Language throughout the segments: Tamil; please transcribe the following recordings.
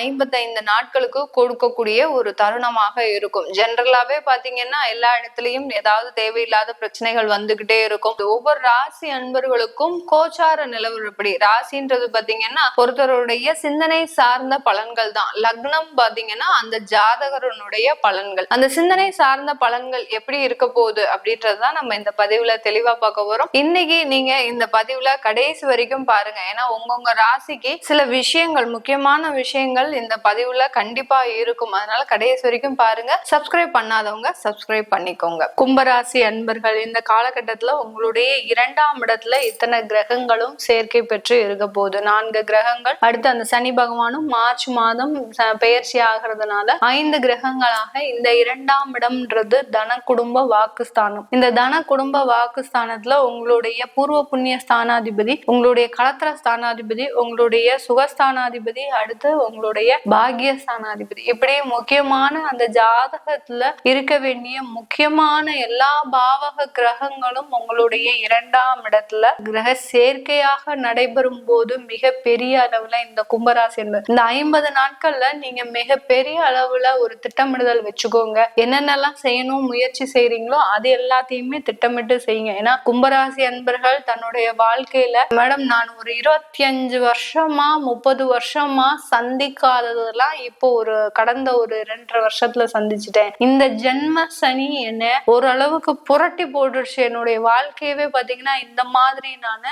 ஐம்பத்தைந்து நாட்களுக்கு கொடுக்கக்கூடிய ஒரு தருணமாக இருக்கும். ஜென்ரலாவே பாத்தீங்கன்னா எல்லா இடத்துலயும் ஏதாவது தேவையில்லாத பிரச்சனைகள் வந்துகிட்டே இருக்கும். ஒவ்வொரு ராசி அன்பர்களுக்கும் கோச்சார நிலவரப்படி ராசின்றது பாத்தீங்கன்னா ஒருத்தருடைய சிந்தனை சார்ந்த பலன்கள் தான். லக்னம் பாத்தீங்கன்னா அந்த ஜாதகரனுடைய பலன்கள். அந்த சிந்தனை சார்ந்த பலன்கள் எப்படி இருக்க போகுது அப்படின்றதுதான் நம்ம இந்த பதிவுல தெளிவா பார்க்க வரோம் இன்னைக்கு நீங்க இந்த பதிவுல கடைசி வரைக்கும் பாருங்க. ஏன்னா உங்கவுங்க ராசிக்கு சில விஷயங்கள் முக்கியமான விஷயங்கள் இந்த பதிவுல கண்டிப்பா இருக்கும். அதனால கடைசி வரைக்கும் பாருங்க. சப்ஸ்கிரைப் பண்ணாதவங்க சப்ஸ்கிரைப் பண்ணிக்கோங்க. கும்பராசி அன்பர்கள் இந்த காலகட்டத்துல உங்களுடைய இரண்டாம் இடத்துல இத்தனை கிரகங்களும் சேர்க்கை பெற்று இருக்க போகுது. நான்கு கிரகங்கள் அடுத்து அந்த சனி பகவானும் மார்ச் மாதம் பெயர்ச்சி ஆகிறதுனால ஐந்து கிரகங்களாக இந்த இரண்டாம் இடம்ன்றது தன குடும்ப வாக்குஸ்தானம். இந்த தன குடும்ப வாக்குஸ்தானத்துல உங்களுடைய பூர்வ புண்ணிய ஸ்தானாதிபதி உங்களுடைய களத்திர ஸ்தானாதிபதி உங்களுடைய சுகஸ்தானாதிபதி அடுத்து உங்களுடைய உங்களுடைய பாகியஸ்தானாதிபதி. இப்படி முக்கியமான அந்த ஜாதகத்துல இருக்க வேண்டிய முக்கியமான எல்லா பாவக கிரகங்களும் உங்களுடைய இரண்டாம் இடத்துல கிரக சேர்க்கையாக நடைபெறும் போது மிக பெரிய அளவுல இந்த கும்பராசி என்பது. இந்த ஐம்பது நாட்கள்ல நீங்க மிக பெரிய அளவுல ஒரு திட்டமிடுதல் வச்சுக்கோங்க. என்னென்னலாம் செய்யணும் முயற்சி செய்றீங்களோ அது எல்லாத்தையுமே திட்டமிட்டு செய்யுங்க. ஏன்னா கும்பராசி அன்பர்கள் தன்னுடைய வாழ்க்கையில மேடம் நான் ஒரு இருபத்தி அஞ்சு வருஷமா முப்பது வருஷமா சந்தி சந்திக்காததெல்லாம் இப்போ ஒரு கடந்த ஒரு ரெண்டரை வருஷத்துல சந்திச்சுட்டேன். இந்த ஜென்ம சனி என்ன ஓரளவுக்கு புரட்டி போட்டுருச்சு என்னுடைய வாழ்க்கையவே பாத்தீங்கன்னா இந்த மாதிரி நான்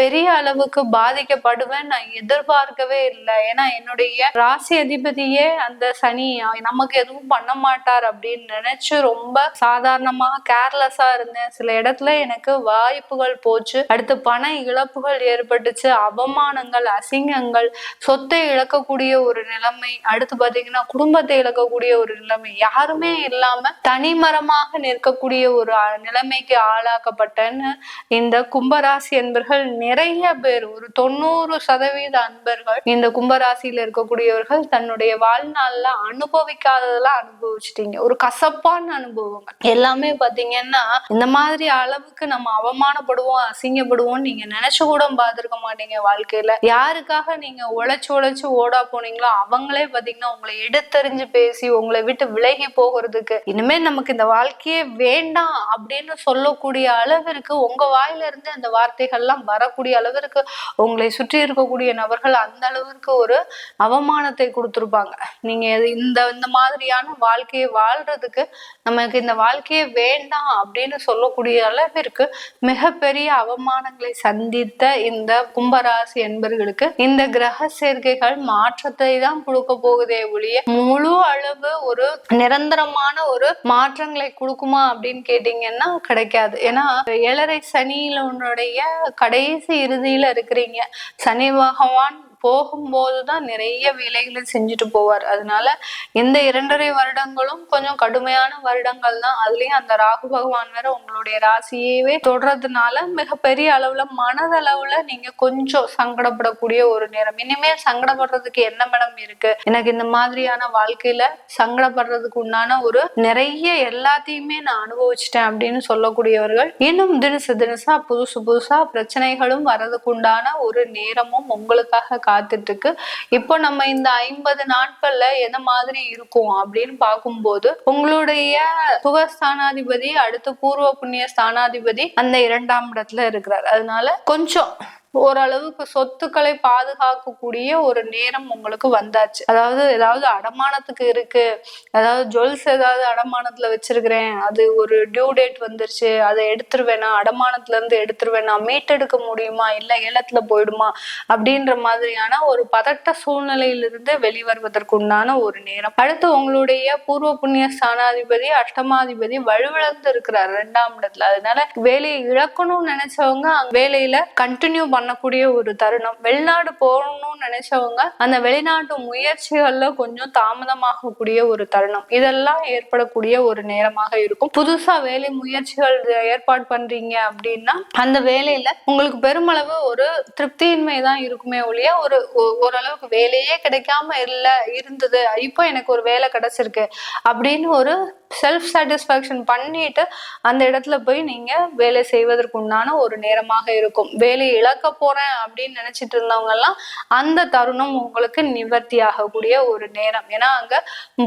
பெரிய அளவுக்கு பாதிக்கப்படுவேன் நான் எதிர்பார்க்கவே இல்லை. ஏன்னா என்னுடைய ராசி அதிபதியே அந்த சனி. நமக்கு எதுவும் பண்ண மாட்டார் அப்படின்னு நினைச்சு ரொம்ப சாதாரணமா கேர்லெஸ்ஸா இருந்தேன். சில இடத்துல எனக்கு வாய்ப்புகள் போச்சு. அடுத்து பண இழப்புகள் ஏற்பட்டுச்சு. அவமானங்கள் அசிங்கங்கள் சொத்தை இழக்கக்கூடிய ஒரு நிலைமை அடுத்து பாத்தீங்கன்னா குடும்பத்தை இழக்கக்கூடிய ஒரு நிலைமை. யாருமே இல்லாம தனிமரமாக நிற்கக்கூடிய ஒரு நிலைமைக்கு ஆளாக்கப்பட்டன்னு இந்த கும்பராசி அன்பர்கள் நிறைய பேர் ஒரு தொண்ணூறு சதவீத அன்பர்கள் இந்த கும்பராசியில இருக்கக்கூடியவர்கள் தன்னுடைய வாழ்நாள்ல அனுபவிக்காததெல்லாம் அனுபவிச்சிட்டீங்க. ஒரு கசப்பான அனுபவங்கள். எல்லாமே பாத்தீங்கன்னா இந்த மாதிரி அளவுக்கு நம்ம அவமானப்படுவோம் அசிங்கப்படுவோம் நீங்க நினைச்சு கூட பாத்துருக்க மாட்டீங்க வாழ்க்கையில. யாருக்காக நீங்க உழைச்சு உழைச்சு ஓடா போனீங்க? போனீங்களோ அவங்களே பாத்தீங்கன்னா உங்களை எடுத்தறிஞ்சு பேசி உங்களை விட்டு விலகி போகிறதுக்கு இனிமே நமக்கு இந்த வாழ்க்கையே வேண்டாம் அப்படின்னு சொல்லக்கூடிய அளவிற்கு உங்க வாயில இருந்து அந்த வார்த்தைகள்லாம் வரக்கூடிய அளவிற்கு உங்களை சுற்றி இருக்கக்கூடிய நபர்கள் அந்த அளவிற்கு ஒரு அவமானத்தை கொடுத்துருப்பாங்க. நீங்க இந்த இந்த மாதிரியான வாழ்க்கையை வாழ்றதுக்கு நமக்கு இந்த வாழ்க்கையே வேண்டாம் அப்படின்னு சொல்லக்கூடிய அளவிற்கு மிகப்பெரிய அவமானங்களை சந்தித்த இந்த கும்பராசி என்பர்களுக்கு இந்த கிரக சேர்க்கைகள் மாற்றத்தை தான் கொடுக்க போகுதே ஒழிய முழு அளவு ஒரு நிரந்தரமான ஒரு மாற்றங்களை கொடுக்குமா அப்படின்னு கேட்டீங்கன்னா கிடைக்காது. ஏன்னா ஏழரை உன்னுடைய கடைசி இறுதியில இருக்கிறீங்க. சனி பகவான் போகும்போது தான் நிறைய வேலைகளை செஞ்சுட்டு போவார். அதனால இந்த இரண்டரை வருடங்களும் கொஞ்சம் கடுமையான வருடங்கள் தான். அதுலயும் அந்த ராகு பகவான் வேற உங்களுடைய ராசியவே தொடர்றதுனால மிகப்பெரிய அளவுல மனதளவுல நீங்க கொஞ்சம் சங்கடப்படக்கூடிய ஒரு நேரம். இனிமேல் சங்கடப்படுறதுக்கு என்ன மேடம் இருக்கு? எனக்கு இந்த மாதிரியான வாழ்க்கையில சங்கடப்படுறதுக்கு உண்டான ஒரு நிறைய எல்லாத்தையுமே நான் அனுபவிச்சிட்டேன் அப்படின்னு சொல்லக்கூடியவர்கள் இன்னும் தினசு தினசா புதுசு புதுசா பிரச்சனைகளும் வர்றதுக்கு உண்டான ஒரு நேரமும் உங்களுக்காக காத்துட்டு இருக்கு இப்போ நம்ம இந்த ஐம்பது நாட்கள்ல எந்த மாதிரி இருக்கும் அப்படின்னு பார்க்கும்போது உங்களுடைய சுகஸ்தானாதிபதி அடுத்து பூர்வ புண்ணிய ஸ்தானாதிபதி அந்த இரண்டாம் இடத்துல இருக்கிறார். அதனால கொஞ்சம் ஓரளவுக்கு சொத்துக்களை பாதுகாக்கக்கூடிய ஒரு நேரம் உங்களுக்கு வந்தாச்சு. அதாவது ஏதாவது அடமானத்துக்கு இருக்கு. அதாவது ஜுவல்ஸ் ஏதாவது அடமானத்துல வச்சிருக்கிறேன். அது ஒரு டியூ டேட் வந்துருச்சு. அதை எடுத்துருவேனா? அடமானத்துல இருந்து எடுத்துருவேனா? மீட்டெடுக்க முடியுமா? இல்ல ஏலத்துல போயிடுமா? அப்படின்ற மாதிரியான ஒரு பதட்ட சூழ்நிலையிலிருந்து வெளிவருவதற்குண்டான ஒரு நேரம். அடுத்து உங்களுடைய பூர்வ புண்ணிய ஸ்தானாதிபதி அஷ்டமாதிபதி வலுவிழந்து இருக்கிறார் ரெண்டாம் இடத்துல. அதனால வேலையை இழக்கணும்னு நினைச்சவங்க வேலையில கண்டினியூ பண்ணக்கூடிய ஒரு தருணம். வெளிநாடு போகணும்னு நினைச்சவங்க அந்த வெளிநாட்டு முயற்சிகள்ல கொஞ்சம் தாமதமாகக்கூடிய ஒரு தருணம். இதெல்லாம் ஏற்படக்கூடிய ஒரு நேரமாக இருக்கும். புதுசா வேலை முயற்சிகள் ஏற்பாடு பண்றீங்க அப்படின்னா அந்த வேலையில உங்களுக்கு பெருமளவு ஒரு திருப்தியின்மை தான் இருக்குமே ஒழிய ஒரு ஒ- ஓரளவுக்கு வேலையே கிடைக்காம இல்ல இருந்தது இப்போ எனக்கு ஒரு வேலை கிடைச்சிருக்கு அப்படின்னு ஒரு செல்ஃப் சாட்டிஸ்ஃபேக்ஷன் பண்ணிட்டு அந்த இடத்துல போய் நீங்க வேலை செய்வதற்கு உண்டான ஒரு நேரமாக இருக்கும். வேலையை இழக்க போறேன் அப்படின்னு நினைச்சிட்டு இருந்தவங்க எல்லாம் அந்த தருணம் உங்களுக்கு நிவர்த்தி ஆகக்கூடிய ஒரு நேரம். ஏன்னா அங்க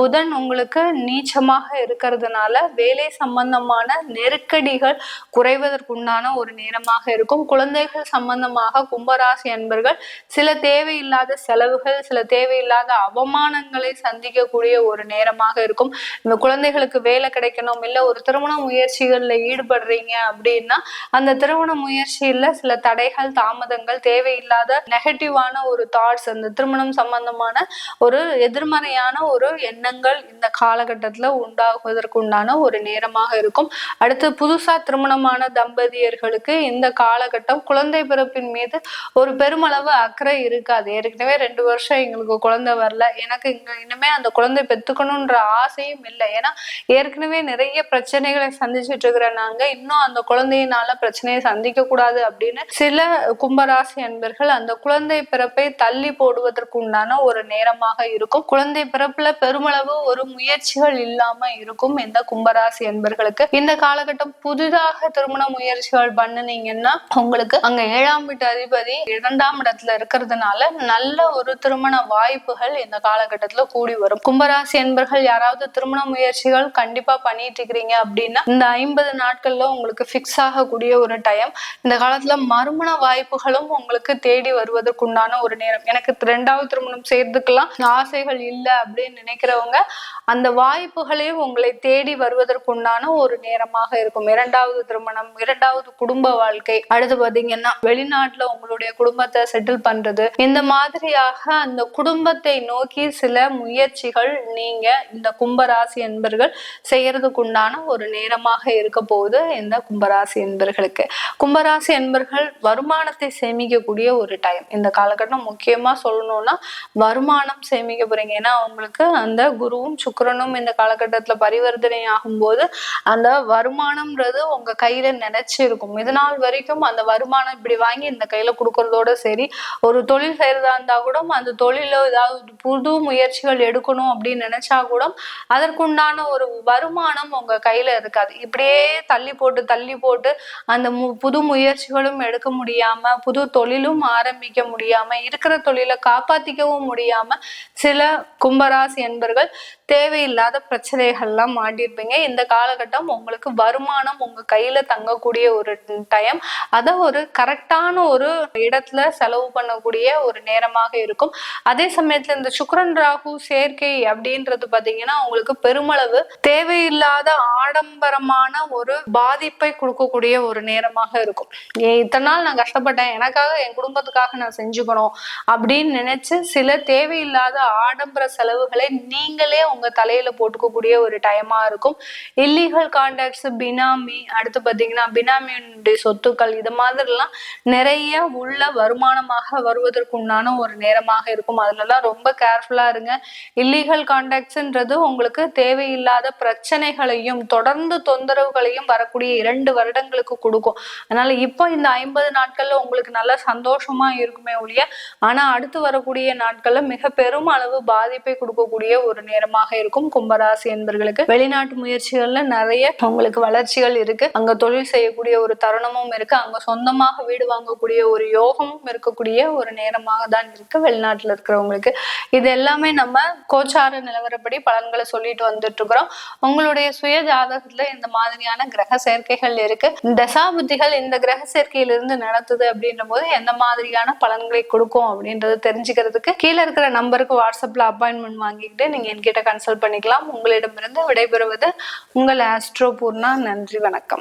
புதன் உங்களுக்கு நீச்சமாக இருக்கிறதுனால வேலை சம்பந்தமான நெருக்கடிகள் குறைவதற்குண்டான ஒரு நேரமாக இருக்கும். குழந்தைகள் சம்பந்தமாக கும்பராசி அன்பர்கள் சில தேவையில்லாத செலவுகள் சில தேவையில்லாத அவமானங்களை சந்திக்கக்கூடிய ஒரு நேரமாக இருக்கும். இந்த குழந்தைகளுக்கு வேலை கிடைக்கணும் இல்ல ஒரு திருமண முயற்சிகள்ல ஈடுபடுறீங்க அப்படின்னா அந்த திருமண முயற்சியில சில தடைகள் தாமதங்கள் தேவையில்லாத நெகட்டிவான ஒரு தாட்ஸ் அந்த திருமணம் சம்பந்தமான ஒரு எதிர்மறையான ஒரு எண்ணங்கள் இந்த காலகட்டத்துல உண்டாகுவதற்கு உண்டான ஒரு நேரமாக இருக்கும். அடுத்து புதுசா திருமணமான தம்பதியர்களுக்கு இந்த காலகட்டம் குழந்தை பிறப்பின் மீது ஒரு பெருமளவு அக்கறை இருக்காது. ஏற்கனவே ரெண்டு வருஷம் எங்களுக்கு குழந்தை வரல. எனக்கு இங்க இனிமே அந்த குழந்தை பெத்துக்கணும்ன்ற ஆசையும் இல்லை. ஏன்னா ஏற்கனவே நிறைய பிரச்சனைகளை சந்திச்சுட்டு இருக்கிற நாங்க இன்னும் அந்த குழந்தையினால பிரச்சனையை சந்திக்க கூடாது அப்படின்னு சில கும்பராசி அன்பர்கள் அந்த குழந்தை பிறப்பை தள்ளி போடுவதற்கு உண்டான ஒரு நேரமாக இருக்கும். குழந்தை பிறப்புல பெருமளவு ஒரு முயற்சிகள் இல்லாம இருக்கும் இந்த கும்பராசி அன்பர்களுக்கு. இந்த காலகட்டம் புதிதாக திருமண முயற்சிகள் பண்ணுனீங்கன்னா உங்களுக்கு அங்க ஏழாம் வீட்டு அதிபதி இரண்டாம் இடத்துல இருக்கிறதுனால நல்ல ஒரு திருமண வாய்ப்புகள் இந்த காலகட்டத்துல கூடி வரும். கும்பராசி அன்பர்கள் யாராவது திருமண முயற்சிகள் கண்டிப்பா பண்ணிட்டு இருக்கிறீங்க அப்படின்னா இந்த ஐம்பது நாட்கள்ல உங்களுக்கு ஃபிக்ஸ் ஆகக்கூடிய ஒரு டைம் இந்த காலத்துல மறுமண வாய்ப்புகளும் உங்களுக்கு தேடி வருவதற்குண்டான ஒரு நேரம். எனக்கு ரெண்டாவது திருமணம் செய்யறதுக்கெல்லாம் ஆசைகள் இல்லை அப்படின்னு நினைக்கிறவங்க அந்த வாய்ப்புகளையும் உங்களை தேடி வருவதற்குண்டான ஒரு நேரமாக இருக்கும். இரண்டாவது திருமணம் இரண்டாவது குடும்ப வாழ்க்கை. அடுத்து பாத்தீங்கன்னா வெளிநாட்டுல உங்களுடைய குடும்பத்தை செட்டில் பண்றது. இந்த மாதிரியாக அந்த குடும்பத்தை நோக்கி சில முயற்சிகள் நீங்க இந்த கும்பராசி என்பர்கள் செய்யறதுக்கு உண்டான ஒரு நேரமாக இருக்க போகுது இந்த கும்பராசி என்பர்களுக்கு. கும்பராசி என்பர்கள் வருமானத்தை சேமிக்கக்கூடிய ஒரு டைம் இந்த காலகட்டம் முக்கியமா சொல்லணும்னா வருமானம் சேமிக்க போறீங்க. ஏன்னா அவங்களுக்கு அந்த குருவும் சுக்கரனும் இந்த காலகட்டத்துல பரிவர்த்தனை ஆகும்போது அந்த வருமானம்ன்றது உங்க கையில நினைச்சு இருக்கும். இது நாள் வரைக்கும் அந்த வருமானம் இப்படி வாங்கி இந்த கையில கொடுக்கறதோட சரி ஒரு தொழில் செய்யறதா இருந்தா கூட அந்த தொழில ஏதாவது புது முயற்சிகள் எடுக்கணும் அப்படின்னு நினைச்சா கூட அதற்குண்டான ஒரு வருமானம் உங்க கையில இருக்காது. இப்படியே தள்ளி போட்டு தள்ளி போட்டு அந்த மு- புது முயற்சிகளும் எடுக்க முடியாம புது தொழிலும் ஆரம்பிக்க முடியாம இருக்கிற தொழிலை காப்பாத்திக்கவும் முடியாம சில கும்பராசி என்பர்கள் தேவையில்லாத பிரச்சனைகள்லாம் மாட்டிருப்பீங்க இந்த காலகட்டம் உங்களுக்கு வருமானம் உங்க கையில தங்கக்கூடிய ஒரு டைம். அதை ஒரு கரெக்டான ஒரு இடத்துல செலவு பண்ணக்கூடிய ஒரு நேரமாக இருக்கும். அதே சமயத்துல இந்த சுக்ரன் ராகு சேர்க்கை அப்படின்றது பாத்தீங்கன்னா உங்களுக்கு பெருமளவு தேவையில்லாத ஆடம்பரமான ஒரு பாதிப்பை கொடுக்கக்கூடிய ஒரு நேரமாக இருக்கும். இத்தனை நாள் நான் கஷ்டப்பட்டேன். எனக்காக என் குடும்பத்துக்காக நான் செஞ்சுக்கணும் அப்படின்னு நினைச்சு சில தேவையில்லாத ஆடம்பர செலவுகளை நீங்களே உங்க தலையில போட்டுக்கக்கூடிய ஒரு டைமா இருக்கும். இல்லீகல் கான்டாக்ட்ஸ் பினாமி அடுத்து பாத்தீங்கன்னா பினாமியுடைய சொத்துக்கள் இது மாதிரிலாம் நிறைய உள்ள வருமானமாக வருவதற்குண்டான ஒரு நேரமாக இருக்கும். அதுலலாம் ரொம்ப கேர்ஃபுல்லா இருங்க. இல்லீகல் கான்டாக்ட்ஸ்ன்றது உங்களுக்கு தேவையில்லாத பிரச்சனைகளையும் தொடர்ந்து தொந்தரவுகளையும் வரக்கூடிய இரண்டு வருடங்களுக்கு கொடுக்கும். அதனால இப்போ இந்த ஐம்பது நாட்கள்ல உங்களுக்கு நல்ல சந்தோஷமா இருக்குமே ஒழிய ஆனா அடுத்து வரக்கூடிய நாட்கள்ல மிக பெரும் அளவு பாதிப்பை கொடுக்கக்கூடிய ஒரு நேரமாக இருக்கும் கும்பராசி என்பர்களுக்கு. வெளிநாட்டு முயற்சிகள்ல நிறைய உங்களுக்கு வளர்ச்சிகள் இருக்கு. அங்க தொழில் செய்யக்கூடிய ஒரு தருணமும் இருக்கு. அங்க சொந்தமாக வீடு வாங்கக்கூடிய ஒரு யோகமும் இருக்கக்கூடிய ஒரு நேரமாக தான் இருக்கு வெளிநாட்டுல இருக்கிறவங்களுக்கு. இது எல்லாமே நம்ம கோச்சார நிலவரப்படி பலன்களை சொல்லிட்டு வந்துட்டு இருக்கிறோம். உங்களுடைய சுய ஜாதகத்துல இந்த மாதிரியான கிரக சேர்க்கைகள் இருக்கு. தசாபுத்திகள் இந்த கிரக சேர்க்கையிலிருந்து நடத்துது அப்படின்ற போது எந்த மாதிரியான பலன்களை கொடுக்கும் அப்படின்றத தெரிஞ்சுக்கிறதுக்கு கீழே இருக்கிற நம்பருக்கு வாட்ஸ்அப்ல அப்பாயின்மெண்ட் வாங்கிக்கிட்டு நீங்க என்கிட்ட கன்சல்ட் பண்ணிக்கலாம். உங்களிடமிருந்து விடைபெறுவது உங்கள் ஆஸ்ட்ரோ பூர்ணா. நன்றி வணக்கம்.